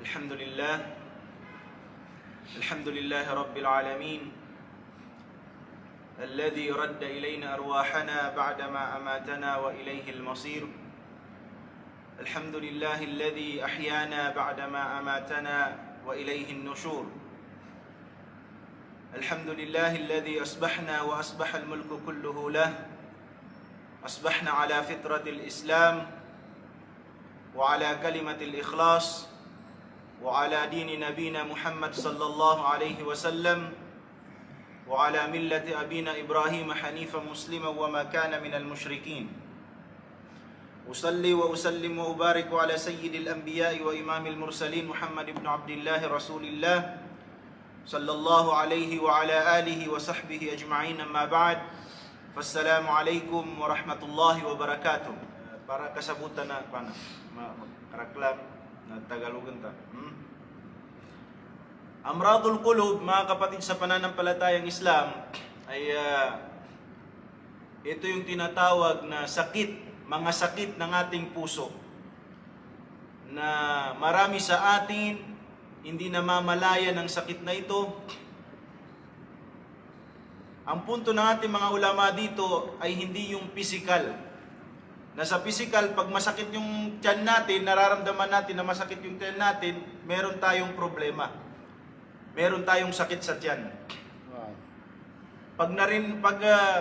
الحمد لله. الحمد لله رب العالمين. الذي رد إلينا أرواحنا بعدما أماتنا وإليه المصير. الحمد لله الذي أحيانا بعدما أماتنا وإليه النشور. الحمد لله الذي أصبحنا وأصبح الملك كله له. أصبحنا على فطرة الإسلام وعلى كلمة الإخلاص وعلى دين نبينا محمد صلى الله عليه وسلم وعلى ملة أبينا إبراهيم حنيفا مسلما وما كان من المشركين. أصلي وأسلم وأبارك على سيد الأنبياء وإمام المرسلين محمد بن عبد الله رسول الله صلى الله عليه وعلى آله وصحبه أجمعين أما بعد. فالسلام عليكم ورحمة الله وبركاته. Para kasabutan na pana ma- karaklan na Tagalogan ta. Hmm? Amradul Qulub, mga kapatid sa pananampalatayang Islam, ay ah, ito yung tinatawag na sakit, mga sakit ng ating puso na marami sa atin hindi namamalaya ng sakit na ito. Ang punto ng ating mga ulama dito ay hindi yung physical. Na sa physical, pag masakit yung tiyan natin, nararamdaman natin na masakit yung tiyan natin, meron tayong problema. Meron tayong sakit sa tiyan. Pag narin pag ah,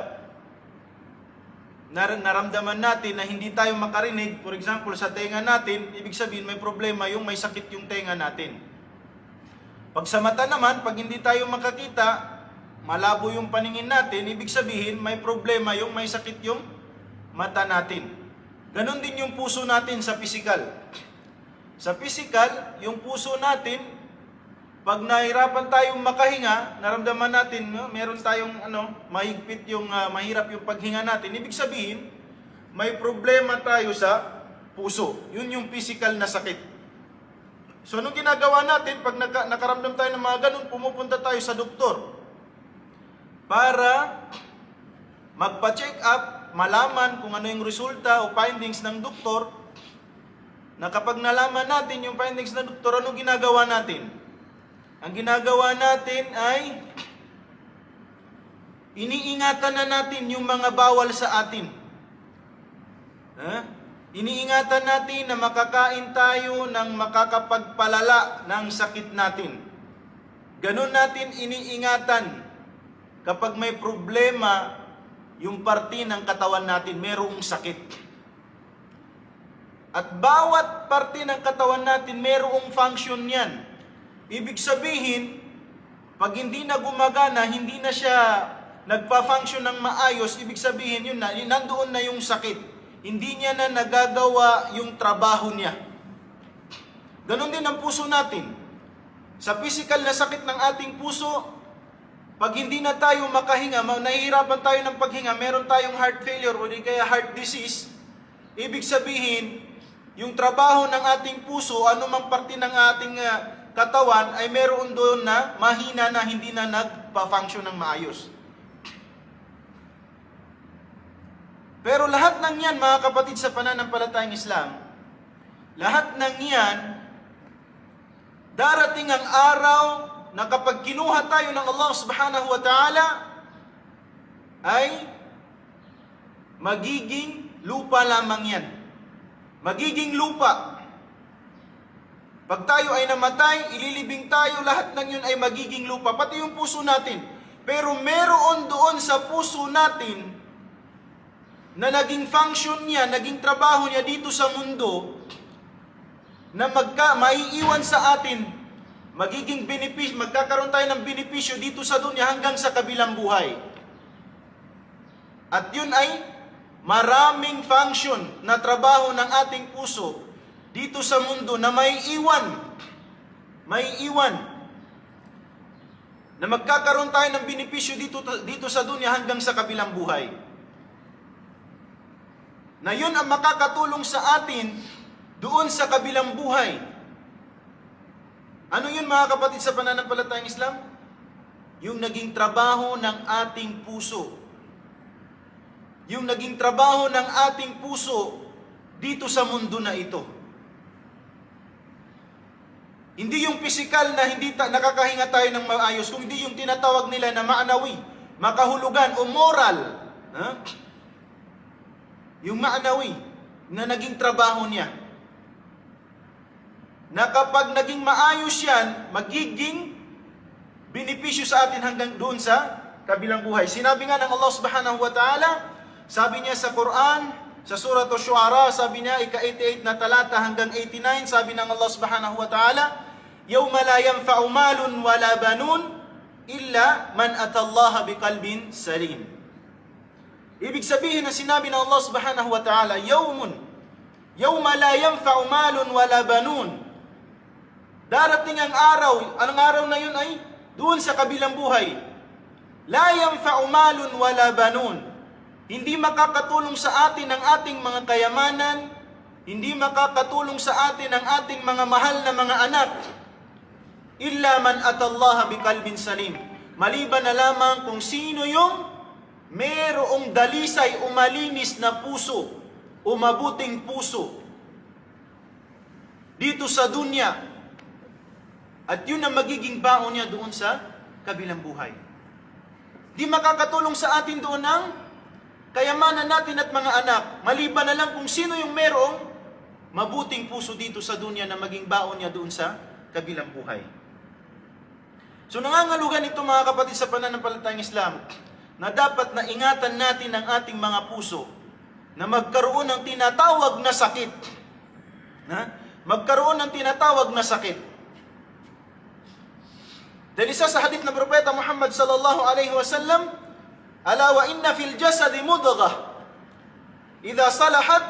nar- naramdaman natin na hindi tayo makarinig, for example, sa tenga natin, ibig sabihin may problema yung may sakit yung tenga natin. Pag sa mata naman, pag hindi tayo makakita, malabo yung paningin natin, ibig sabihin may problema yung may sakit yung mata natin. Ganon din yung puso natin sa physical. Sa physical, yung puso natin, pag nahirapan tayong makahinga, naramdaman natin, no, meron tayong ano, mahigpit yung ah, mahirap yung paghinga natin. Ibig sabihin, may problema tayo sa puso. Yun yung physical na sakit. So anong ginagawa natin pag naka, nakaramdam tayo ng mga ganun, pumupunta tayo sa doktor para magpa-check up, malaman kung ano yung resulta o findings ng doktor na kapag nalaman natin yung findings ng doktor, anong ginagawa natin? Ang ginagawa natin ay iniingatan na natin yung mga bawal sa atin. Ha? Iniingatan natin na makakain tayo ng makakapagpalala ng sakit natin. Ganon natin iniingatan kapag may problema yung parte ng katawan natin, merong sakit. At bawat parte ng katawan natin, merong function yan. Ibig sabihin, pag hindi na gumagana, hindi na siya nagpa-function ng maayos, ibig sabihin yun na, nandoon na yung sakit. Hindi niya na nagagawa yung trabaho niya. Ganon din ang puso natin. Sa physical na sakit ng ating puso, pag hindi na tayo makahinga, ma- nahihirapan tayo ng paghinga, meron tayong heart failure o di kaya heart disease, ibig sabihin, yung trabaho ng ating puso, anumang parte ng ating ah, katawan, ay meron doon na mahina na hindi na nagpa-function ng maayos. Pero lahat ng yan, mga kapatid sa pananampalatayang Islam, lahat ng yan, darating ang araw na kapag kinuha tayo ng Allah subhanahu wa ta'ala, ay magiging lupa lamang yan. Magiging lupa. Pag tayo ay namatay, ililibing tayo, lahat ng yun ay magiging lupa. Pati yung puso natin. Pero meron doon sa puso natin na naging function niya, naging trabaho niya dito sa mundo, na magka, maiiwan sa atin, magiging benepisyo, magkakaroon tayo ng benepisyo dito sa dunya hanggang sa kabilang buhay. At yun ay maraming function na trabaho ng ating puso dito sa mundo na may iwan, may iwan, na magkakaroon tayo ng benepisyo dito, dito sa dunya hanggang sa kabilang buhay na yun ang makakatulong sa atin doon sa kabilang buhay. Ano yun mga kapatid sa pananampalatayang Islam? Yung naging trabaho ng ating puso. Yung naging trabaho ng ating puso dito sa mundo na ito. Hindi yung physical na hindi ta- nakakahinga tayo ng maayos, kundi yung tinatawag nila na maanawi, makahulugan o moral. Ha? Yung maanawi na naging trabaho niya Na kapag naging maayos yan, magiging binipisyo sa atin hanggang doon sa kabilang buhay. Sinabi nga ng Allah subhanahu wa ta'ala, sabi niya sa Quran, sa Surah Ash-Shu'ara, sabi niya, ika-88 na talata hanggang 89, sabi ng Allah subhanahu wa ta'ala, يَوْمَ لَا يَنْفَعُ مَالٌ وَلَا بَنُونَ إِلَّا مَنْ أَتَى اللَّهَ بِقَلْبٍ سَلِيمٍ Ibig sabihin na sinabi ng Allah subhanahu wa ta'ala, يَوْمٌ يَوْمَ لَا يَنْفَعُ مَالٌ وَلَا بَنُونَ Darating ang araw, anong araw na yun ay doon sa kabilang buhay. La yanfa'u malun wala banun. Hindi makakatulong sa atin ang ating mga kayamanan, hindi makakatulong sa atin ang ating mga mahal na mga anak. Illa man atallaha bikalbin salim. Maliban na lamang kung sino yung merong dalisay o malinis na puso o mabuting puso dito sa dunya at yun ang magiging baon niya doon sa kabilang buhay. Di makakatulong sa atin doon ang kayamanan natin at mga anak, maliban na lang kung sino yung merong mabuting puso dito sa dunya na maging baon niya doon sa kabilang buhay. So nangangalugan ito mga kapatid sa pananampalatayang Islam na dapat na ingatan natin ang ating mga puso na magkaroon ng tinatawag na sakit. Na? Magkaroon ng tinatawag na sakit. Dahil isa sa hadith ng Propeta Muhammad sallallahu alaihi wasallam, Ala wa inna fil jasadi mudghah. Idza salahat,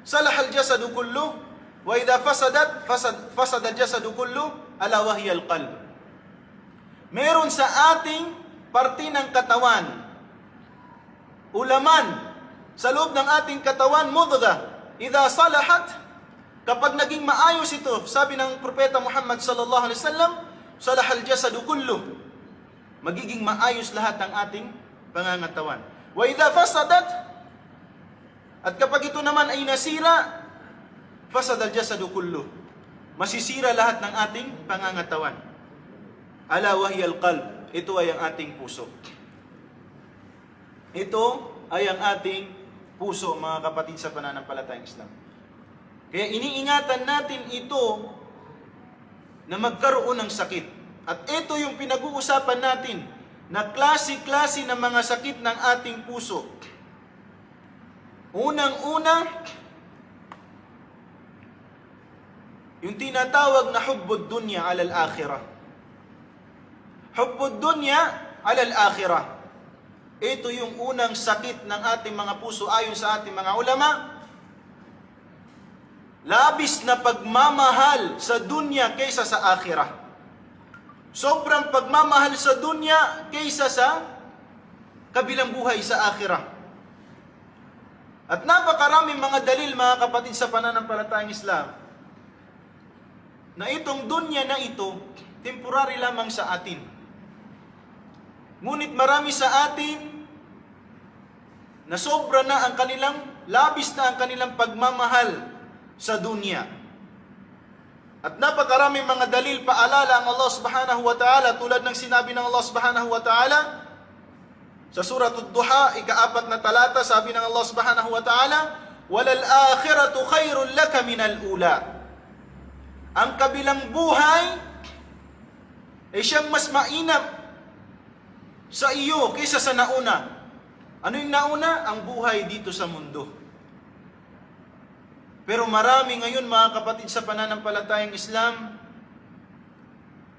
salaha al jasadu kullu, wa idza fasadat, fasad, fasada al jasadu kullu, ala wa hiya al qalb. Meron sa ating parte ng katawan, ulaman, sa loob ng ating katawan, mudghah. Idza salahat, kapag naging maayos ito, sabi ng Propeta Muhammad sallallahu alaihi wasallam, salahal jasadu kullu. Magiging maayos lahat ng ating pangangatawan. Wa idha fasadat at kapag ito naman ay nasira, fasadal jasadu kullu. Masisira lahat ng ating pangangatawan. Ala wahiyal qalb. Ito ay ang ating puso. Ito ay ang ating puso, mga kapatid sa pananampalatayang Islam. Kaya iniingatan natin ito na magkaroon ng sakit. At ito yung pinag-uusapan natin na klase-klase ng mga sakit ng ating puso. Unang-una, yung tinatawag na hubbud dunya alal akhirah. Hubbud dunya alal akhirah. Ito yung unang sakit ng ating mga puso ayon sa ating mga ulama labis na pagmamahal sa dunya kaysa sa akhirah. Sobrang pagmamahal sa dunya kaysa sa kabilang buhay sa akhirah. At napakaraming mga dalil mga kapatid sa pananampalatayang Islam na itong dunya na ito temporary lamang sa atin. Ngunit marami sa atin na sobra na ang kanilang labis na ang kanilang pagmamahal sa dunya. At napakaraming mga dalil paalala ang Allah subhanahu wa ta'ala tulad ng sinabi ng Allah subhanahu wa ta'ala sa surat ad-duha, ikaapat na talata, sabi ng Allah subhanahu wa ta'ala, Walal akhiratu khairul laka minal ula. Ang kabilang buhay ay siyang mas mainam sa iyo kaysa sa nauna. Ano yung nauna? Ang buhay dito sa mundo. Pero marami ngayon mga kapatid sa pananampalatayang Islam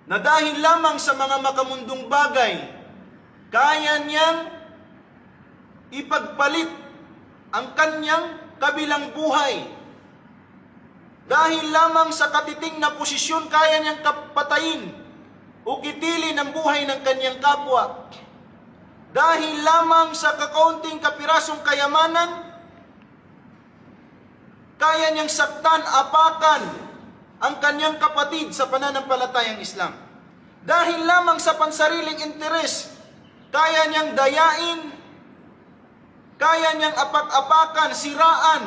na dahil lamang sa mga makamundong bagay, kaya niyang ipagpalit ang kanyang kabilang buhay. Dahil lamang sa katiting na posisyon, kaya niyang kapatayin o kitilin ang buhay ng kanyang kapwa. Dahil lamang sa kakaunting kapirasong kayamanan, kaya niyang saktan, apakan ang kanyang kapatid sa pananampalatayang Islam. Dahil lamang sa pansariling interes, kaya niyang dayain, kaya niyang apak-apakan, siraan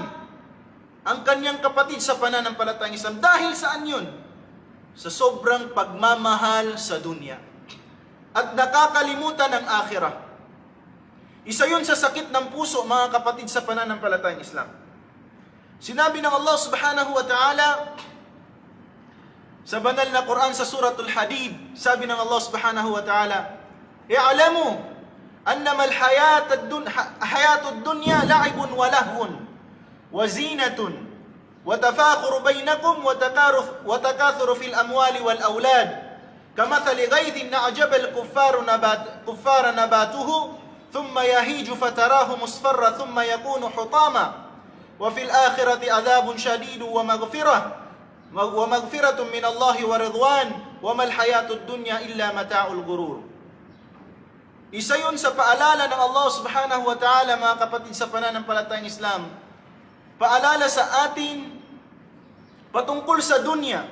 ang kanyang kapatid sa pananampalatayang Islam. Dahil saan yun? sa sobrang pagmamahal sa dunya at nakakalimutan ng akhirah. Isa yun sa sakit ng puso, mga kapatid sa pananampalatayang Islam. Sinabi ng Allah subhanahu wa ta'ala sa banal na Quran sa suratul Hadid, sabi ng Allah subhanahu wa ta'ala, I'alamu annama al-hayat ad-dun hayat ad-dunya la'ibun wa lahwun wa zinatun wa tafakhur bainakum wa takaruf wa takathur fil amwali wal awlad كمثل غيث أعجب الكفار نبات كفار نباته ثم يهيج فتراه مصفرا ثم يكون حطاما wa fil akhirati adhabun shadidu wa maghfirah wa maghfiratun min Allah wa ridwan wa mal hayatud dunya illa mata'ul ghurur. Isa yun sa paalala ng Allah subhanahu wa ta'ala mga kapatid sa pananampalatayang Islam. Paalala sa atin patungkol sa dunya.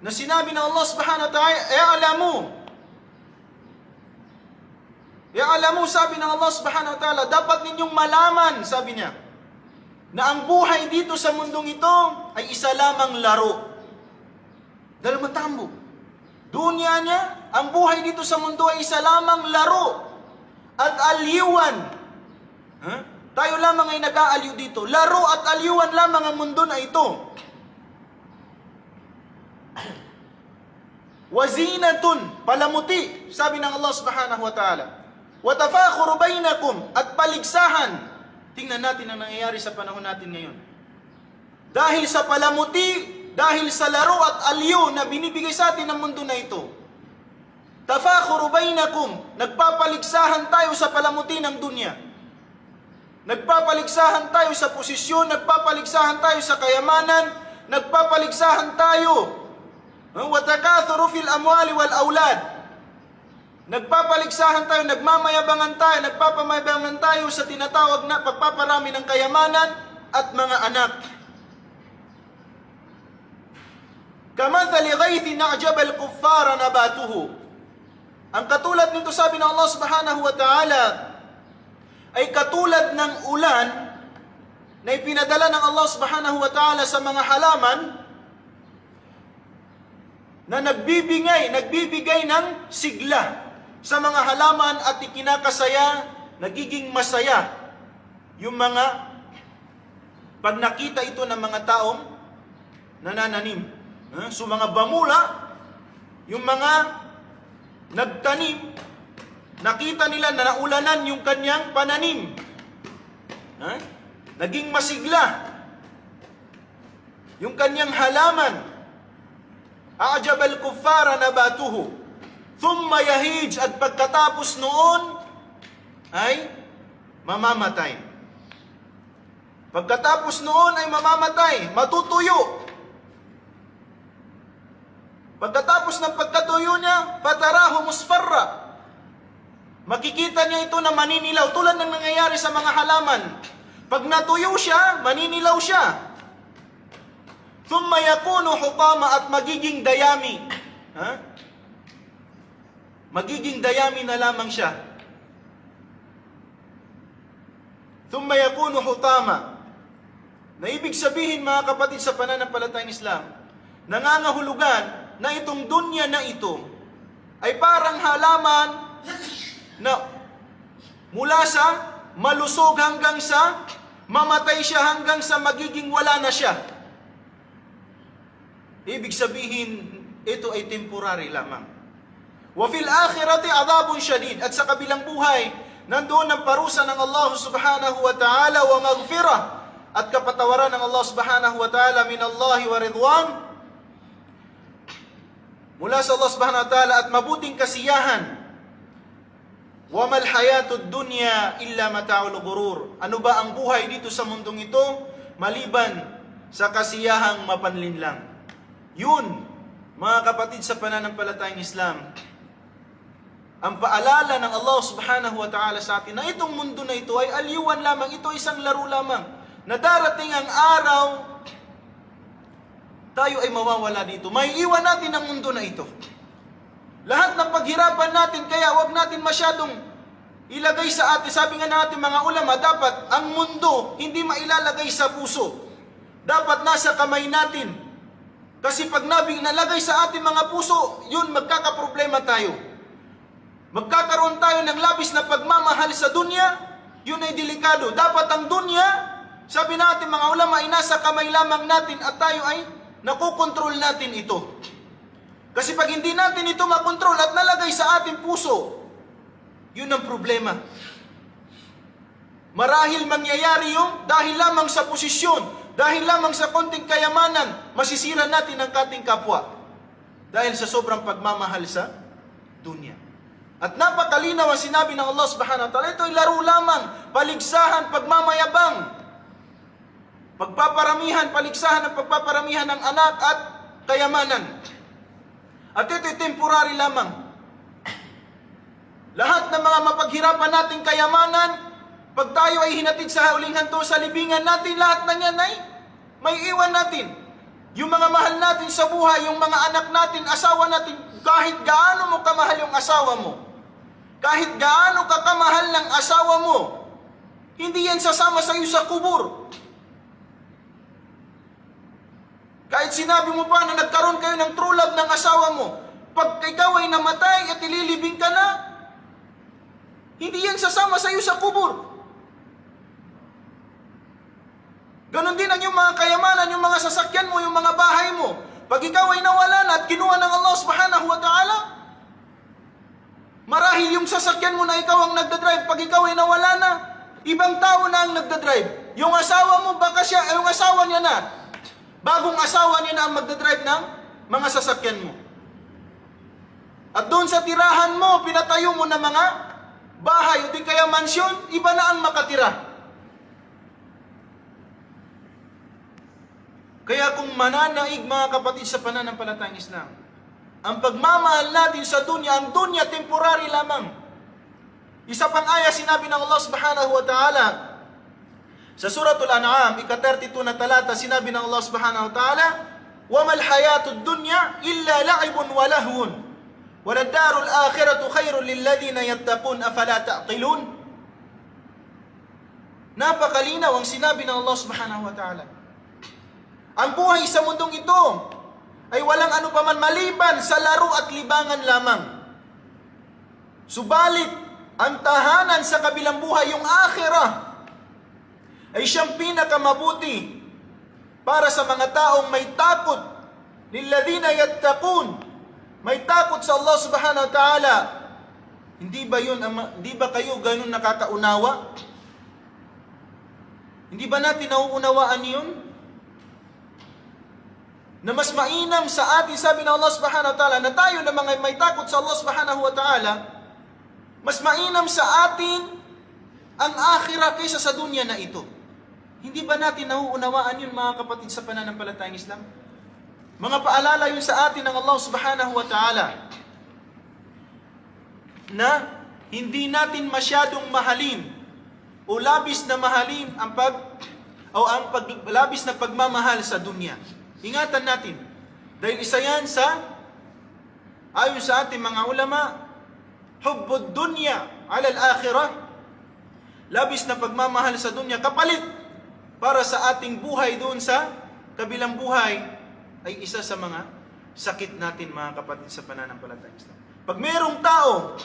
Na sinabi ng Allah subhanahu wa ta'ala, e alamu, I'alamu, sabi ng Allah subhanahu wa ta'ala, dapat ninyong malaman, sabi niya, na ang buhay dito sa mundong ito ay isa lamang laro. Dahil matambo. Dunya niya, ang buhay dito sa mundo ay isa lamang laro at aliwan. Ha? Tayo lamang ay nag-aaliw dito. Laro at aliwan lamang ang mundo na ito. Wazinatun, palamuti, sabi ng Allah subhanahu wa ta'ala. Watafakhur bainakum, at paligsahan. Tingnan natin ang nangyayari sa panahon natin ngayon. Dahil sa palamuti, dahil sa laro at aliw na binibigay sa atin ng mundo na ito. Tafakhur bainakum, nagpapaligsahan tayo sa palamuti ng dunya. Nagpapaligsahan tayo sa posisyon, nagpapaligsahan tayo sa kayamanan, nagpapaligsahan tayo Watakathuru fil amwali wal aulad. Nagpapaligsahan tayo, nagmamayabangan tayo, nagpapamayabangan tayo sa tinatawag na pagpaparami ng kayamanan at mga anak. Kamathali ghaythin na'jaba al-kuffara nabatuhu. Ang katulad nito sabi ng Allah Subhanahu wa Ta'ala ay katulad ng ulan na ipinadala ng Allah Subhanahu wa Ta'ala sa mga halaman na nagbibigay, nagbibigay ng sigla sa mga halaman at ikinakasaya, nagiging masaya yung mga pag nakita ito ng mga taong nanananim. So mga bamula, yung mga nagtanim, nakita nila na naulanan yung kanyang pananim. Naging masigla yung kanyang halaman. A'jab al-kuffara nabatuhu. Thumma yahij at pagkatapos noon ay mamamatay. Pagkatapos noon ay mamamatay, matutuyo. Pagkatapos ng pagkatuyo niya, patarahu musfarra. Makikita niya ito na maninilaw tulad ng nangyayari sa mga halaman. Pag natuyo siya, maninilaw siya. Thumma yakunu hukama at magiging dayami. Ha? Magiging dayami na lamang siya. Thumma yakunu hutama. Na ibig sabihin mga kapatid sa pananampalatayang Islam, nangangahulugan na itong dunya na ito ay parang halaman na mula sa malusog hanggang sa mamatay siya hanggang sa magiging wala na siya. Ibig sabihin, ito ay temporary lamang. Wa fil akhirati adhabun shadid. At sa kabilang buhay, nandoon ang parusa ng Allah subhanahu wa ta'ala wa maghfirah. At kapatawaran ng Allah subhanahu wa ta'ala min Allah wa ridwan. Mula sa Allah subhanahu wa ta'ala at mabuting kasiyahan. Wa mal hayatud dunya illa mata'ul ghurur. Ano ba ang buhay dito sa mundong ito? Maliban sa kasiyahang mapanlinlang. Yun mga kapatid sa pananampalatayang Islam ang paalala ng Allah subhanahu wa ta'ala sa atin na itong mundo na ito ay aliwan lamang, ito ay isang laro lamang. Na darating ang araw, tayo ay mawawala dito. May iwan natin ang mundo na ito. Lahat ng paghirapan natin, kaya wag natin masyadong ilagay sa atin. Sabi nga natin mga ulama, dapat ang mundo hindi mailalagay sa puso. Dapat nasa kamay natin. Kasi pag nabing nalagay sa ating mga puso, yun magkakaproblema tayo. Magkakaroon tayo ng labis na pagmamahal sa dunya, yun ay delikado. Dapat ang dunya, sabi natin mga ulama, ay nasa kamay lamang natin at tayo ay nakokontrol natin ito. Kasi pag hindi natin ito makontrol at nalagay sa ating puso, yun ang problema. Marahil mangyayari yung dahil lamang sa posisyon, dahil lamang sa konting kayamanan, masisira natin ang kating kapwa. Dahil sa sobrang pagmamahal sa dunya. At napakalinaw ang sinabi ng Allah subhanahu wa ta'ala, ito'y laro lamang, paligsahan, pagmamayabang. Pagpaparamihan, paligsahan ng pagpaparamihan ng anak at kayamanan. At ito'y temporary lamang. Lahat ng mga mapaghirapan nating kayamanan, pag tayo ay hinatid sa huling hanto sa libingan natin, lahat ng yan ay may iwan natin. Yung mga mahal natin sa buhay, yung mga anak natin, asawa natin, kahit gaano mo kamahal yung asawa mo, kahit gaano ka kamahal ng asawa mo, hindi yan sasama sa iyo sa kubur. Kahit sinabi mo pa na nagkaroon kayo ng true love ng asawa mo, pag ikaw ay namatay at ililibing ka na, hindi yan sasama sa iyo sa kubur. Ganon din ang yung mga kayamanan, yung mga sasakyan mo, yung mga bahay mo. Pag ikaw ay nawala na at kinuha ng Allah subhanahu wa ta'ala, marahil yung sasakyan mo na ikaw ang nagdadrive, pag ikaw ay nawala na, ibang tao na ang nagdadrive. Yung asawa mo, baka siya, yung asawa niya na, bagong asawa niya na ang magdadrive ng mga sasakyan mo. At doon sa tirahan mo, pinatayo mo na mga bahay o di kaya mansyon, iba na ang makatira. Kaya kung mananaig mga kapatid sa pananampalatayang Islam, ang pagmamahal natin sa dunya, ang dunya temporary lamang. Isa pang aya sinabi ng Allah subhanahu wa ta'ala sa suratul An'am, ika-32 na talata, sinabi ng Allah subhanahu wa ta'ala, وَمَا الْحَيَاةُ الدُّنْيَا إِلَّا لَعِبٌ وَلَهْوٌ وَلَلدَّارُ الْآخِرَةُ خَيْرٌ لِلَّذِينَ يَتَّقُونَ أَفَلَا تَعْقِلُونَ Napakalinaw ang sinabi ng Allah subhanahu wa ta'ala. Ang buhay sa mundong ito ay walang ano paman maliban sa laro at libangan lamang. Subalit, ang tahanan sa kabilang buhay, yung akhirah, ay siyang pinakamabuti para sa mga taong may takot lilladina yattaqun. May takot sa Allah subhanahu wa ta'ala. Hindi ba yun ang- hindi ba kayo ganun nakakaunawa? Hindi ba natin nauunawaan yun na mas mainam sa atin, sabi ng Allah subhanahu wa ta'ala, na tayo na mga may takot sa Allah subhanahu wa ta'ala, mas mainam sa atin ang akhirah kaysa sa dunya na ito. Hindi ba natin nauunawaan yun mga kapatid sa pananampalatayang Islam? Mga paalala yun sa atin ng Allah subhanahu wa ta'ala na hindi natin masyadong mahalin o labis na mahalin ang pag o ang pag, labis na pagmamahal sa dunya. Ingatan natin. Dahil isa yan sa ayon sa ating mga ulama, hubbud dunya ala al-akhirah. Labis na pagmamahal sa dunya kapalit para sa ating buhay doon sa kabilang buhay ay isa sa mga sakit natin mga kapatid sa pananampalatayang Islam. Pag mayroong tao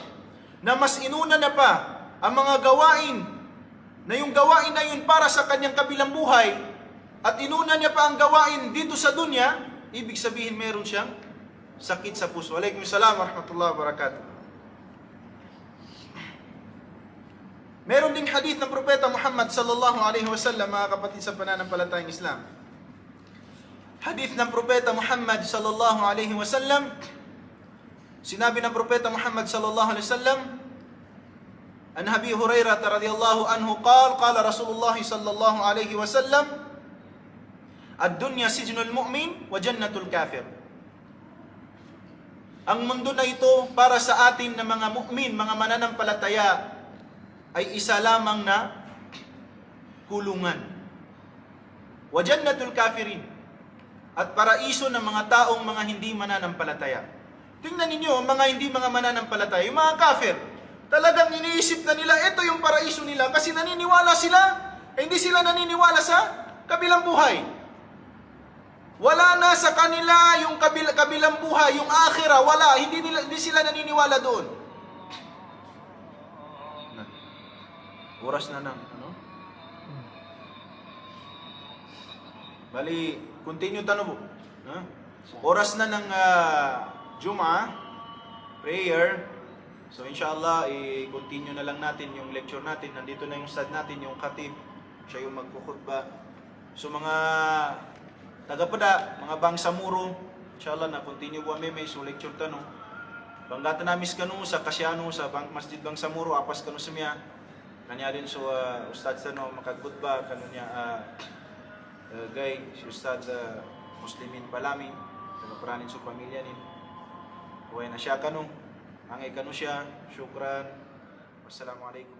na mas inuna na pa ang mga gawain na yung gawain na yun para sa kanyang kabilang buhay at inuna niya pa ang gawain dito sa dunya, ibig sabihin meron siyang sakit sa puso. Alaykum salam wa rahmatullahi wa barakatuh. Meron ding hadith ng Propeta Muhammad sallallahu alaihi wasallam mga kapatid sa pananampalatayang Islam. Hadith ng Propeta Muhammad sallallahu alaihi wasallam Sinabi ng Propeta Muhammad sallallahu alaihi wasallam An Abi Hurairah radhiyallahu anhu qala qala Rasulullah sallallahu alaihi wasallam Ad-dunya sijnul mu'min wa jannatul kafir. Ang mundo na ito para sa atin na mga mukmin, mga mananampalataya ay isa lamang na kulungan. Wa jannatul kafirin. At paraiso ng mga taong mga hindi mananampalataya. Tingnan ninyo, mga hindi mga mananampalataya, yung mga kafir, talagang iniisip na nila, ito yung paraiso nila kasi naniniwala sila, eh, hindi sila naniniwala sa kabilang buhay. Wala na sa kanila yung kabil kabilang buhay, yung akhira, wala. Hindi, nila, hindi sila naniniwala doon. Oras na ng ano? Bali, continue tanong po. Ha? Oras na ng uh, Juma, prayer. So inshallah, i-continue na lang natin yung lecture natin. Nandito na yung stad natin, yung khatib. Siya yung magkukhutba. So mga tagapada, mga bangsamuro, inshallah na continue po kami may so lecture tanong. Banggata namis kanu sa kasyano sa bang, Masjid Bangsamuro apas kanu semya. Kanya din so uh, ustad sa no makagkutba kanu niya uh, uh, gay si ustad uh, muslimin palami nagaparanin sa pamilya nin. Buhay na siya kanu. Angay kanu siya. Syukran. Wassalamualaikum